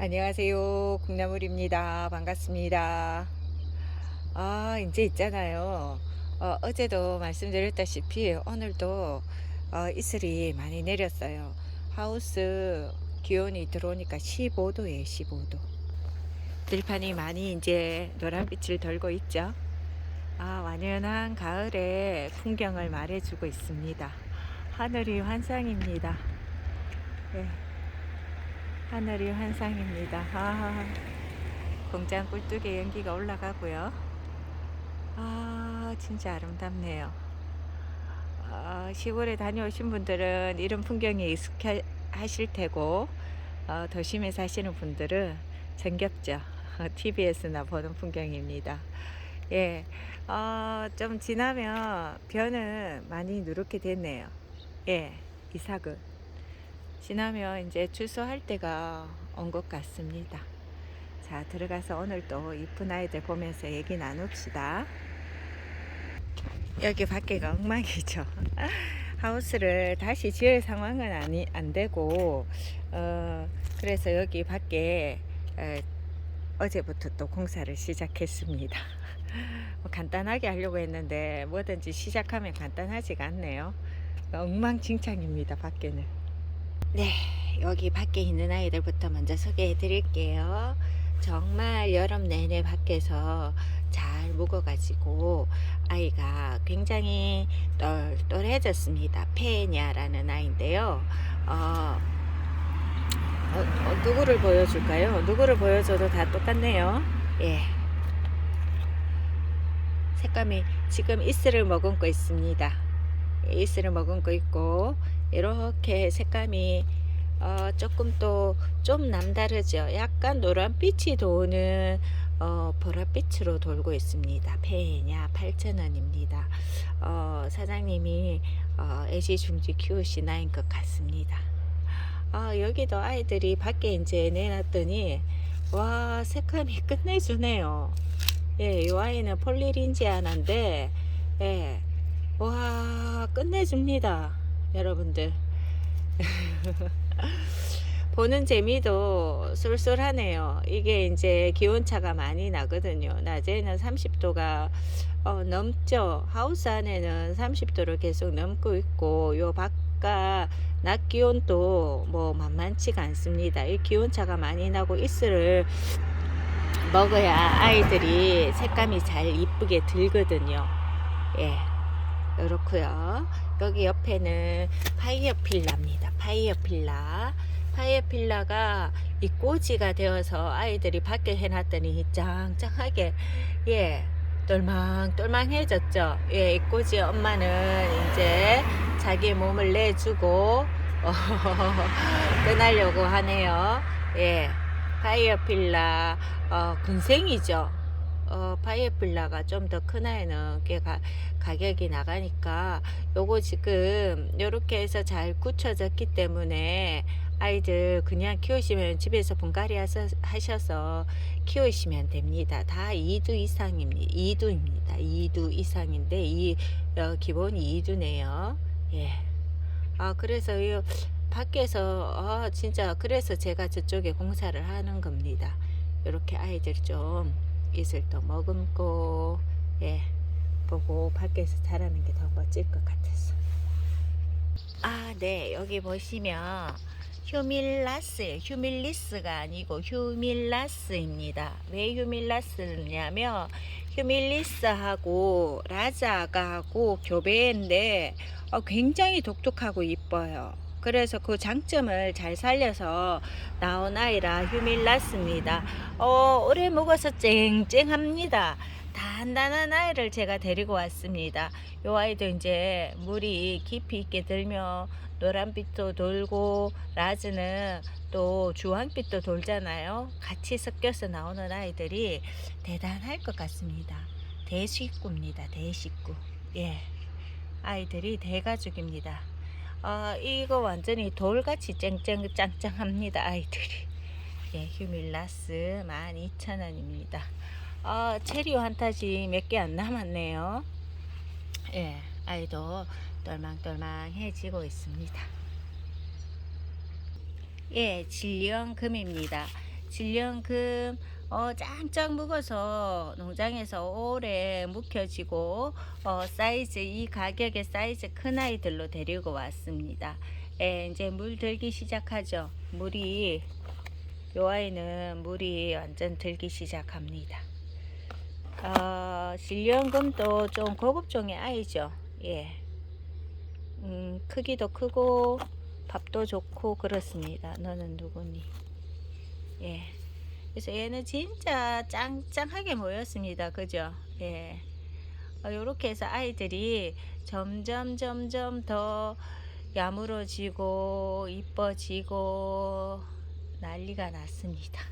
안녕하세요. 콩나물입니다. 반갑습니다. 아, 이제 있잖아요. 어, 제도 말씀드렸다시피 오늘도 어, 이슬이 많이 내렸어요. 하우스 기온이 들어오니까 15도예요, 15도. 들판이 많이 이제 노란빛을 돌고 있죠. 아, 완연한 가을의 풍경을 말해주고 있습니다. 하늘이 환상입니다. 예. 하늘이 환상입니다. 아, 공장 꿀뚝에 연기가 올라가고요. 아, 진짜 아름답네요. 아, 시골에 다녀오신 분들은 이런 풍경에 익숙하실 테고, 어, 도심에 사시는 분들은 정겹죠. TV에서나 보는 풍경입니다. 예, 어, 좀 지나면 벼는 많이 누렇게 됐네요. 예, 이삭은. 지나면 이제 출소할 때가 온 것 같습니다. 자, 들어가서 오늘 또 이쁜 아이들 보면서 얘기 나눕시다. 여기 밖에가 엉망이죠. 하우스를 다시 지을 상황은 아니, 안 되고, 어, 그래서 여기 밖에 에, 어제부터 또 공사를 시작했습니다. 뭐 간단하게 하려고 했는데 뭐든지 시작하면 간단하지가 않네요. 엉망진창입니다, 밖에는. 네, 여기 밖에 있는 아이들부터 먼저 소개해 드릴게요. 정말 여름 내내 밖에서 잘 묵어가지고 아이가 굉장히 똘똘해졌습니다. 페냐라는 아이인데요. 어, 어, 어, 누구를 보여줄까요? 누구를 보여줘도 다 똑같네요. 예. 색감이 지금 이슬을 머금고 있습니다. 이슬을 머금고 있고 이렇게 색감이 어, 조금 또 좀 남다르죠. 약간 노란빛이 도는 어, 보랏빛으로 돌고 있습니다. 페냐 8,000원입니다. 어, 사장님이 어, 애지중지 키우시나인 것 같습니다. 아, 여기도 아이들이 밖에 이제 내놨더니 와 색감이 끝내주네요. 예, 이 아이는 폴리린지 아나인데 예, 와 끝내줍니다. 여러분들 보는 재미도 쏠쏠하네요. 이게 이제 기온차가 많이 나거든요. 낮에는 30도가 어, 넘죠. 하우스 안에는 30도를 계속 넘고 있고 요 바깥 낮 기온도 뭐 만만치가 않습니다. 이 기온차가 많이 나고 이슬을 먹어야 아이들이 색감이 잘 이쁘게 들거든요. 예. 그렇고요. 여기 옆에는 파이어 필라입니다. 파이어 필라. 파이어 필라가 이 꼬지가 되어서 아이들이 밖에 해놨더니 짱짱하게 예 똘망똘망해졌죠. 예, 이 꼬지 엄마는 이제 자기 몸을 내주고 어, 떠나려고 하네요. 예, 파이어 필라 어, 군생이죠. 어, 파이어필라가 좀 더 큰 아이는 꽤 가, 가격이 나가니까 요거 지금 요렇게 해서 잘 굳혀졌기 때문에 아이들 그냥 키우시면 집에서 분갈이 하셔- 하셔서 키우시면 됩니다. 다 2두 이상입니다. 2두입니다. 2두 이상인데 이 어, 기본이 2두네요. 예. 아 그래서 이 밖에서 아 진짜 그래서 제가 저쪽에 공사를 하는 겁니다. 이렇게 아이들 좀 이슬도 머금고 예 보고 밖에서 자라는 게 더 멋질 것 같아서 아 네 여기 보시면 휴밀라스 휴밀리스가 아니고 휴밀라스입니다. 왜 휴밀라스냐면 휴밀리스하고 라자가하고 교배인데 어, 굉장히 독특하고 이뻐요 그래서 그 장점을 잘 살려서 나온 아이라 휴밀라스입니다. 어, 오래 먹어서 쨍쨍합니다. 단단한 아이를 제가 데리고 왔습니다. 요 아이도 이제 물이 깊이 있게 들면 노란빛도 돌고 라즈는 또 주황빛도 돌잖아요. 같이 섞여서 나오는 아이들이 대단할 것 같습니다. 대식구입니다. 대식구. 예. 아이들이 대가족입니다. 아, 이거 완전히 돌같이 쨍쨍 짱짱합니다. 아이들이. 예, 휴밀라스 12,000원입니다. 아, 체리 환타지 몇 개 안 남았네요. 예, 아이도 똘망똘망해지고 있습니다. 예, 진리언금입니다. 질량금 어, 짱짱 묵어서 농장에서 오래 묵혀지고 어, 사이즈 이 가격의 사이즈 큰 아이들로 데리고 왔습니다. 예, 이제 물 들기 시작하죠. 물이 요 아이는 물이 완전 들기 시작합니다. 어, 실리언금도 좀 고급종의 아이죠. 예. 음, 크기도 크고 밥도 좋고 그렇습니다. 너는 누구니? 예. 그래서 얘는 진짜 짱짱하게 모였습니다. 그죠? 예. 어, 요렇게 해서 아이들이 점점 점점 더 야무러지고 이뻐지고 난리가 났습니다.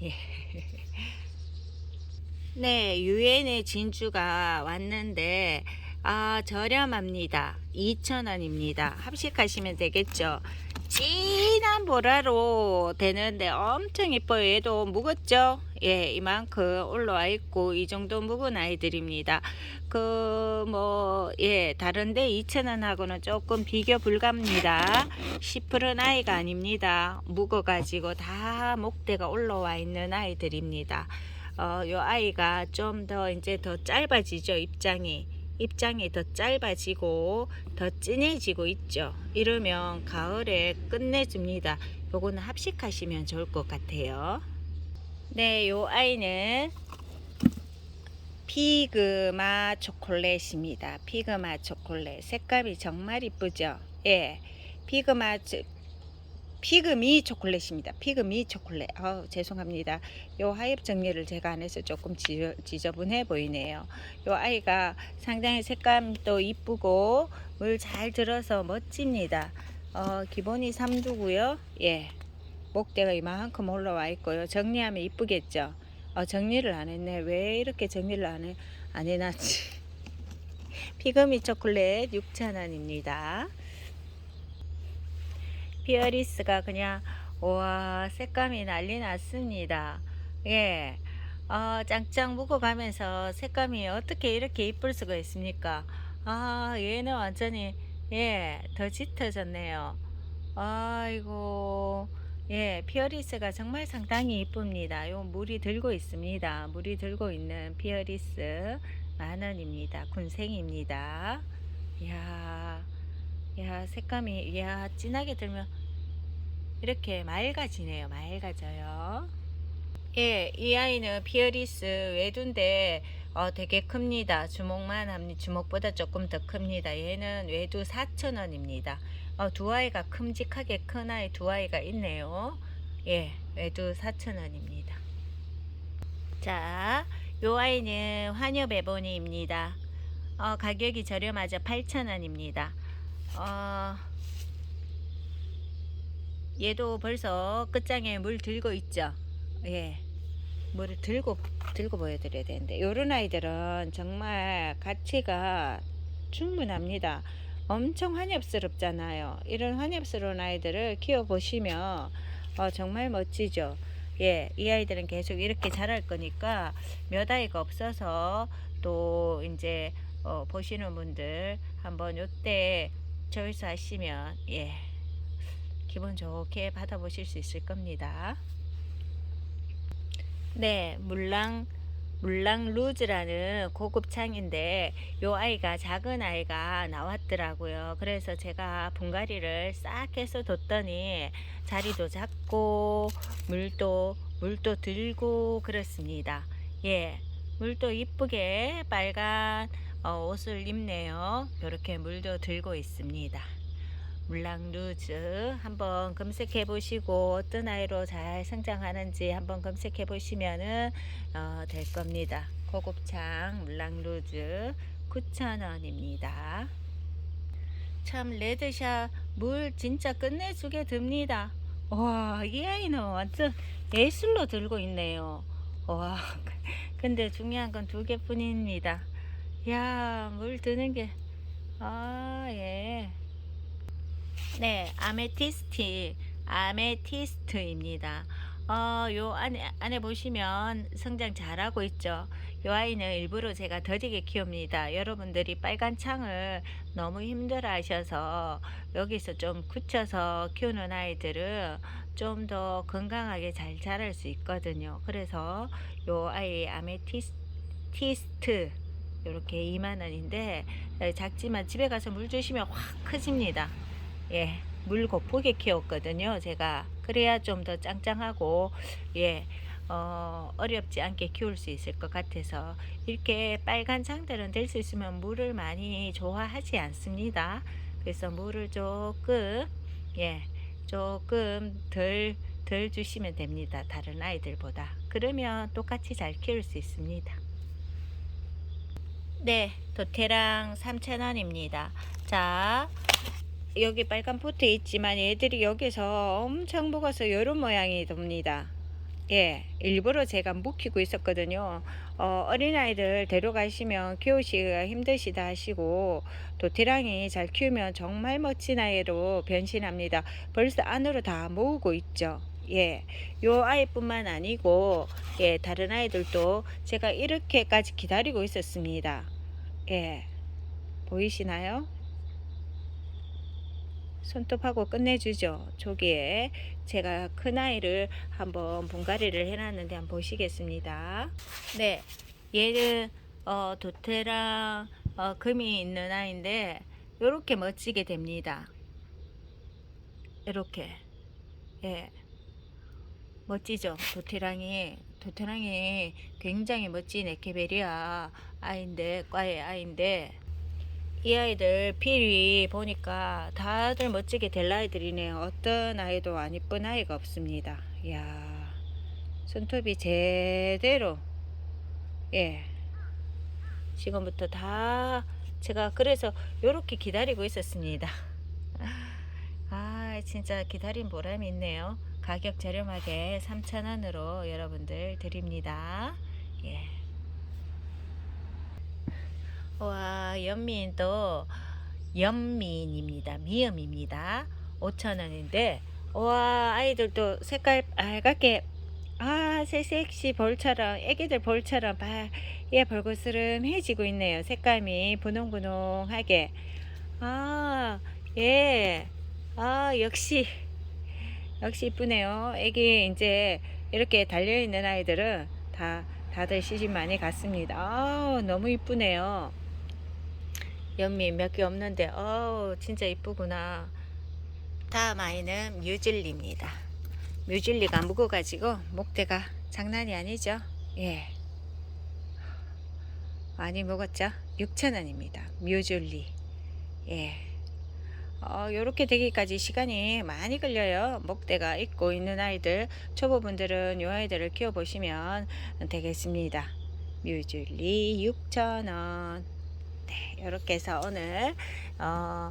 예. 네, 유엔의 진주가 왔는데 아, 저렴합니다. 2,000원입니다. 합식하시면 되겠죠. 진한 보라로 되는데 엄청 이뻐요. 얘도 묵었죠? 예, 이만큼 올라와 있고 이 정도 묵은 아이들입니다. 그 뭐 예, 다른데 2,000원하고는 조금 비교 불가합니다. 10%는 아이가 아닙니다. 묵어 가지고 다 목대가 올라와 있는 아이들입니다. 어, 요 아이가 좀 더 이제 더 짧아지죠, 입장이. 입장이 더 짧아지고 더 진해지고 있죠. 이러면 가을에 끝내줍니다. 요거는 합식하시면 좋을 것 같아요. 네, 요 아이는 피그마 초콜릿입니다. 피그마 초콜릿. 색감이 정말 이쁘죠? 예. 피그마 초- 피그미 초콜릿입니다. 피그미 초콜릿. 아우, 죄송합니다. 요 하엽 정리를 제가 안 해서 조금 지저, 지저분해 보이네요. 요 아이가 상당히 색감도 이쁘고 물 잘 들어서 멋집니다. 어, 기본이 3두고요. 예. 목대가 이만큼 올라와 있고요. 정리하면 이쁘겠죠. 어, 정리를 안 했네. 왜 이렇게 정리를 안 해? 안 해놨지? 피그미 초콜릿 6,000원입니다. 피어리스가 그냥 와 색감이 난리 났습니다. 예. 어, 짱짱 묵어가면서 색감이 어떻게 이렇게 이쁠 수가 있습니까? 아, 얘는 완전히, 예, 더 짙어졌네요. 아이고, 예, 피어리스가 정말 상당히 이쁩니다. 요 물이 들고 있습니다. 물이 들고 있는 피어리스 만원입니다. 군생입니다. 이야, 야, 색감이, 야, 진하게 들면 이렇게 맑아지네요. 맑아져요. 예, 이 아이는 피어리스 외두인데 어, 되게 큽니다. 주먹만 합니다. 주먹보다 조금 더 큽니다. 얘는 외두 4,000원입니다. 어, 두 아이가 큼직하게 큰 아이 두 아이가 있네요. 예, 외두 4,000원입니다. 자, 요 아이는 화녀 베보니입니다. 어, 가격이 저렴하죠. 8,000원입니다. 어, 얘도 벌써 끝장에 물 들고 있죠. 예. 물을 들고 들고 보여드려야 되는데 요런 아이들은 정말 가치가 충분합니다. 엄청 환엽스럽잖아요. 이런 환엽스러운 아이들을 키워 보시면 어, 정말 멋지죠. 예, 이 아이들은 계속 이렇게 자랄 거니까 몇 아이가 없어서 또 이제 어, 보시는 분들 한번 요때 조회수 하시면 예 기분 좋게 받아보실 수 있을 겁니다. 네, 물랑 물랑 루즈라는 고급 창인데 요 아이가 작은 아이가 나왔더라고요. 그래서 제가 분갈이를 싹 해서 뒀더니 자리도 작고 물도 물도 들고 그렇습니다. 예. 물도 이쁘게 빨간 어, 옷을 입네요. 이렇게 물도 들고 있습니다. 물랑 루즈 한번 검색해 보시고 어떤 아이로 잘 성장하는지 한번 검색해 보시면은 어, 될 겁니다. 고급창 물랑 루즈 9,000원입니다. 참 레드샷 물 진짜 끝내주게 듭니다. 와, 이 아이는 완전 예술로 들고 있네요. 와, 근데 중요한 건 두 개뿐입니다. 야, 물 드는 게, 아, 예. 네, 아메티스트, 아메티스트입니다. 어, 요 안에, 안에 보시면 성장 잘하고 있죠. 요 아이는 일부러 제가 더디게 키웁니다. 여러분들이 빨간 창을 너무 힘들어 하셔서 여기서 좀 굳혀서 키우는 아이들은 좀 더 건강하게 잘 자랄 수 있거든요. 그래서 요 아이 아메티스트 이렇게 2만 원인데 작지만 집에 가서 물 주시면 확 커집니다. 예, 물 곱하게 키웠거든요. 제가 그래야 좀 더 짱짱하고 예. 어, 어렵지 않게 키울 수 있을 것 같아서 이렇게 빨간 장들은 될 수 있으면 물을 많이 좋아하지 않습니다. 그래서 물을 조금 예 조금 덜 덜 주시면 됩니다. 다른 아이들보다 그러면 똑같이 잘 키울 수 있습니다. 네, 도태랑 3,000원입니다. 자, 여기 빨간 포트 있지만 얘들이 여기서 엄청 먹어서 이런 모양이 됩니다. 예, 일부러 제가 묵히고 있었거든요. 어, 어린아이들 데려가시면 키우시기가 힘드시다 하시고 도태랑이 잘 키우면 정말 멋진 아이로 변신합니다. 벌써 안으로 다 모으고 있죠. 예, 요 아이뿐만 아니고 예, 다른 아이들도 제가 이렇게까지 기다리고 있었습니다. 예, 보이시나요? 손톱하고 끝내주죠. 저기에 제가 큰 아이를 한번 분갈이를 해놨는데 한번 보시겠습니다. 네, 얘는 어, 도태랑 어, 금이 있는 아이인데 이렇게 멋지게 됩니다. 이렇게 예 멋지죠. 도태랑이 도태랑이 굉장히 멋진 에케베리아 아이인데 과의 아이인데 이 아이들 필이 보니까 다들 멋지게 될 아이들이네요. 어떤 아이도 안 이쁜 아이가 없습니다. 이야, 손톱이 제대로, 예. 지금부터 다 제가 그래서 이렇게 기다리고 있었습니다. 아, 진짜 기다린 보람이 있네요. 가격 저렴하게 3,000원으로 여러분들 드립니다. 예. 와 연미인도 연미인입니다. 미음입니다. 5,000원인데 와 아이들도 색깔 빨갛게 아 새색시 볼처럼 애기들 볼처럼 빨예 벌거스름해지고 있네요. 색감이 분홍분홍하게 아 예 아 역시 역시 이쁘네요. 애기 이제 이렇게 달려있는 아이들은 다 다들 시집 많이 갔습니다. 아 너무 이쁘네요. 연미 몇 개 없는데 어우 진짜 이쁘구나. 다음 아이는 뮤즐리입니다. 뮤즐리가 묵어가지고 목대가 장난이 아니죠? 예. 많이 먹었죠? 6,000원입니다. 뮤즐리. 예. 어, 요렇게 되기까지 시간이 많이 걸려요. 목대가 있고 있는 아이들, 초보분들은 요 아이들을 키워보시면 되겠습니다. 뮤즐리 6,000원. 네, 이렇게 해서 오늘 어,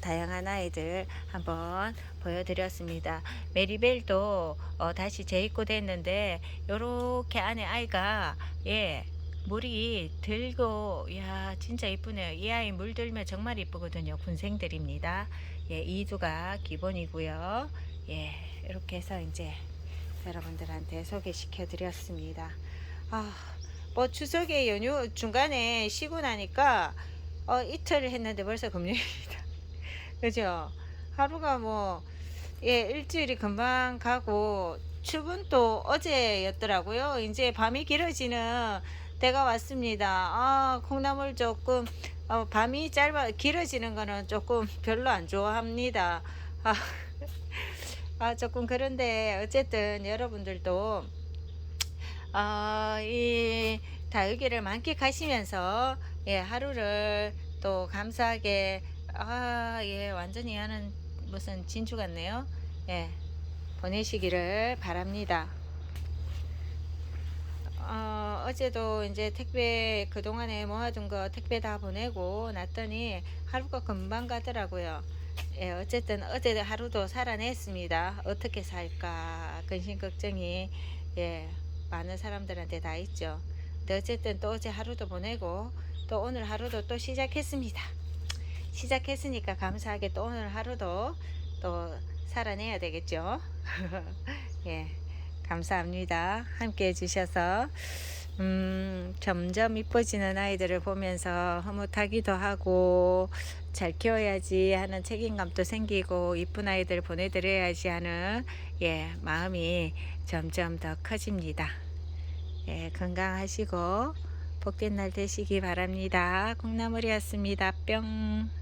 다양한 아이들 한번 보여드렸습니다. 메리벨도 어, 다시 재입고됐는데 이렇게 안에 아이가 예 물이 들고 야 진짜 이쁘네요. 이 아이 물 들면 정말 이쁘거든요. 군생들입니다. 예 이두가 기본이고요. 예 이렇게 해서 이제 여러분들한테 소개시켜 드렸습니다. 아. 뭐 추석에 연휴 중간에 쉬고 나니까 어, 이틀 했는데 벌써 금요일이다. 그죠? 하루가 뭐, 예, 일주일이 금방 가고, 출근도 어제였더라고요. 이제 밤이 길어지는 때가 왔습니다. 아, 콩나물 조금, 어, 밤이 짧아, 길어지는 거는 조금 별로 안 좋아합니다. 아, 아 조금 그런데, 어쨌든 여러분들도 어, 이 다육이를 만끽하시면서 예, 하루를 또 감사하게 아, 예, 완전히 하는 무슨 진주 같네요. 예, 보내시기를 바랍니다. 어, 어제도 이제 택배 그동안에 모아둔 거 택배 다 보내고 났더니 하루가 금방 가더라고요. 예, 어쨌든 어제 하루도 살아냈습니다. 어떻게 살까 근심 걱정이 예, 많은 사람들한테 다 있죠. 어쨌든 또 어제 하루도 보내고 또 오늘 하루도 또 시작했습니다. 시작했으니까 감사하게 또 오늘 하루도 또 살아내야 되겠죠. 예, 감사합니다. 함께 해주셔서 음, 점점 이뻐지는 아이들을 보면서 흐뭇하기도 하고 잘 키워야지 하는 책임감도 생기고 이쁜 아이들 보내드려야지 하는 예, 마음이 점점 더 커집니다. 예, 건강하시고 복된 날 되시기 바랍니다. 콩나물이었습니다. 뿅.